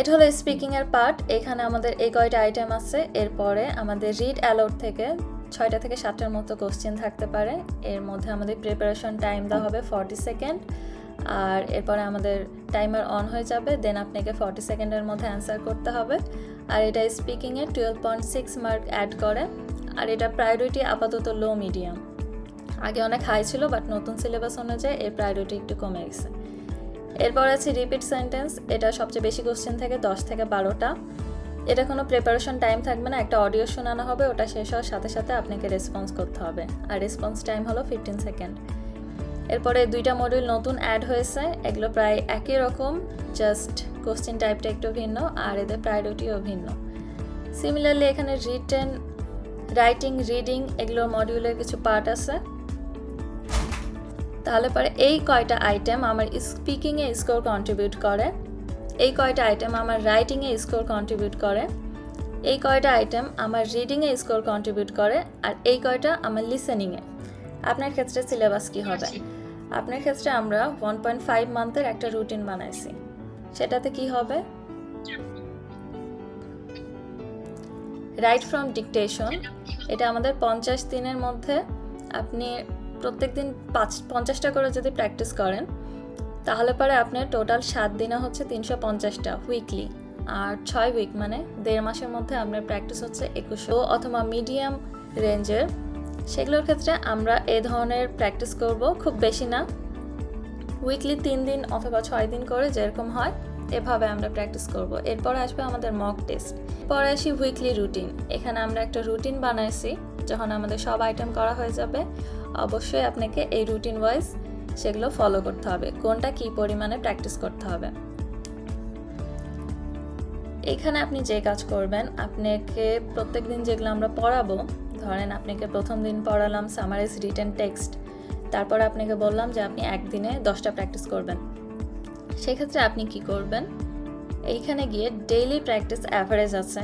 এটা হলো স্পিকিংয়ের পার্ট এখানে আমাদের এই কয়টা আইটেম আছে। এরপরে আমাদের রিড অ্যালাউড থেকে ছয়টা থেকে সাতটার মতো কোশ্চেন থাকতে পারে। এর মধ্যে আমাদের প্রিপারেশন টাইম দেওয়া হবে ফর্টি সেকেন্ড আর এরপরে আমাদের টাইমার অন হয়ে যাবে দেন আপনাকে ফর্টি সেকেন্ডের মধ্যে অ্যান্সার করতে হবে। আর এটা স্পিকিংয়ে twelve point six mark add করে। আর এটা প্রায়োরিটি আপাতত লো মিডিয়াম আগে অনেক হাই ছিল বাট নতুন সিলেবাস অনুযায়ী এর প্রায়োরিটি একটু কমে গেছে। এরপর আছে রিপিট সেন্টেন্স এটা সবচেয়ে বেশি কোশ্চেন থেকে, দশ থেকে বারোটা। এটা কোনো প্রিপারেশন টাইম থাকবে না, একটা অডিও শোনানো হবে, ওটা শেষ হওয়ার সাথে সাথে আপনাকে রেসপন্স করতে হবে। আর রেসপন্স টাইম হলো ফিফটিন সেকেন্ড এরপরে দুইটা মডিউল নতুন অ্যাড হয়েছে, এগুলো প্রায় একই রকম জাস্ট কোশ্চেন টাইপটা একটু ভিন্ন, আর এদের প্রায়োরিটিও ভিন্ন। সিমিলারলি এখানে রিটেন রাইটিং রিডিং এগুলোর মডিউলের কিছু পার্ট আছে। তাহলে পরে এই কয়টা আইটেম আমার স্পিকিংয়ে স্কোর কন্ট্রিবিউট করে এই কয়টা আইটেম আমার রাইটিংয়ে স্কোর কন্ট্রিবিউট করে এই কয়টা আইটেম আমার রিডিংয়ে স্কোর কন্ট্রিবিউট করে আর এই কয়টা আমার লিসেনিংয়ে আপনার ক্ষেত্রে সিলেবাস কি হবে? আপনার ক্ষেত্রে আমরা ওয়ান পয়েন্ট ফাইভ মান্থের একটা রুটিন বানাইছি। সেটাতে কি হবে? রাইট ফ্রম ডিকটেশন এটা আমাদের পঞ্চাশ দিনের মধ্যে আপনি প্রত্যেক দিন পাঁচ, পঞ্চাশটা করে যদি প্র্যাকটিস করেন, তাহলে পরে আপনার টোটাল সাত দিনে হচ্ছে তিনশো পঞ্চাশটা উইকলি আর ছয় উইক মানে দেড় মাসের মধ্যে আপনার প্র্যাকটিস হচ্ছে একুশো অথবা মিডিয়াম রেঞ্জের সেগুলোর ক্ষেত্রে আমরা এ ধরনের প্র্যাকটিস করব, খুব বেশি না। উইকলি তিন দিন অথবা ছয় দিন করে যেরকম হয়, এভাবে আমরা প্র্যাকটিস করব। এরপর আসবে আমাদের মক টেস্ট পরে আসি উইকলি রুটিন এখানে আমরা একটা রুটিন বানাইছি। যখন আমাদের সব আইটেম করা হয়ে যাবে, অবশ্যই আপনাকে এই রুটিন ওয়াইজ সেগুলো ফলো করতে হবে। কোনটা কী পরিমাণে প্র্যাকটিস করতে হবে। এখানে আপনি যে কাজ করবেন, আপনাকে প্রত্যেক দিন যেগুলো আমরা পড়াবো, ধরেন আপনাকে প্রথম দিন পড়ালাম সামারাইজ রিটেন টেক্সট তারপর আপনাকে বললাম যে আপনি একদিনে দশটা প্র্যাকটিস করবেন। সেক্ষেত্রে আপনি কি করবেন, এইখানে গিয়ে ডেইলি প্র্যাকটিস অ্যাভারেজ আছে।